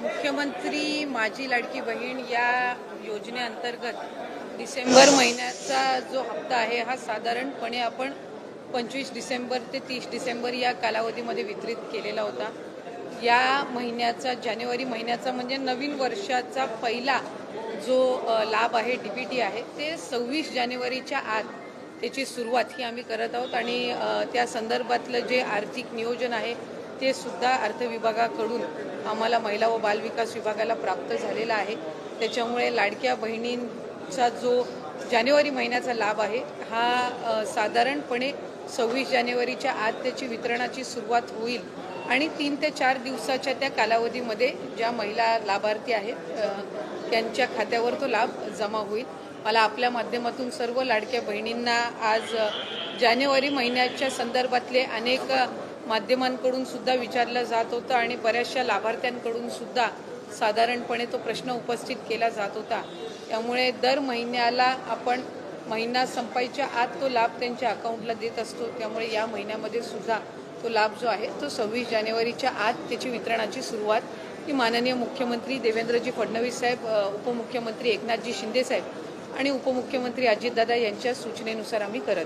मुख्यमंत्री माझी लाडकी बहीण या योजनेअंतर्गत डिसेंबर महिन्याचा जो हप्ता आहे हा साधारणपणे आपण पंचवीस डिसेंबर ते तीस डिसेंबर या कालावधीमध्ये वितरित केलेला होता. या महिन्याचा जानेवारी महिन्याचा म्हणजे नवीन वर्षाचा पहिला जो लाभ आहे डी पी टी आहे ते सव्वीस जानेवारीच्या आत त्याची सुरुवात ही आम्ही करत आहोत. आणि त्या संदर्भातलं जे आर्थिक नियोजन आहे ते सुद्धा अर्थ विभागाकडून आम्हाला महिला व बालविकास विभागाला प्राप्त झालेला आहे. त्याच्यामुळे लाडक्या बहिणींचा जो जानेवारी महिन्याचा लाभ आहे हा साधारणपणे सव्वीस जानेवारीच्या आत त्याची वितरणाची सुरुवात होईल. आणि तीन ते चार दिवसाच्या त्या कालावधीमध्ये ज्या महिला लाभार्थी आहेत त्यांच्या खात्यावर तो लाभ जमा होईल. मला आपल्या माध्यमातून सर्व लाडक्या बहिणींना आज जानेवारी महिन्याच्या संदर्भातले अनेक माध्यमांकडून सुद्धा विचारलं जात होतं आणि बऱ्याचशा लाभार्थ्यांकडून सुद्धा साधारणपणे तो प्रश्न उपस्थित केला जात होता. त्यामुळे दर महिन्याला आपण महिना संपायच्या आत तो लाभ त्यांच्या अकाउंटला देत असतो. त्यामुळे या महिन्यामध्ये सुद्धा तो लाभ जो आहे तो सव्वीस जानेवारीच्या आत त्याची वितरणाची सुरुवात ही माननीय मुख्यमंत्री देवेंद्रजी फडणवीस साहेब उपमुख्यमंत्री एकनाथजी शिंदे साहेब आणि उपमुख्यमंत्री अजितदादा यांच्या सूचनेनुसार आम्ही करत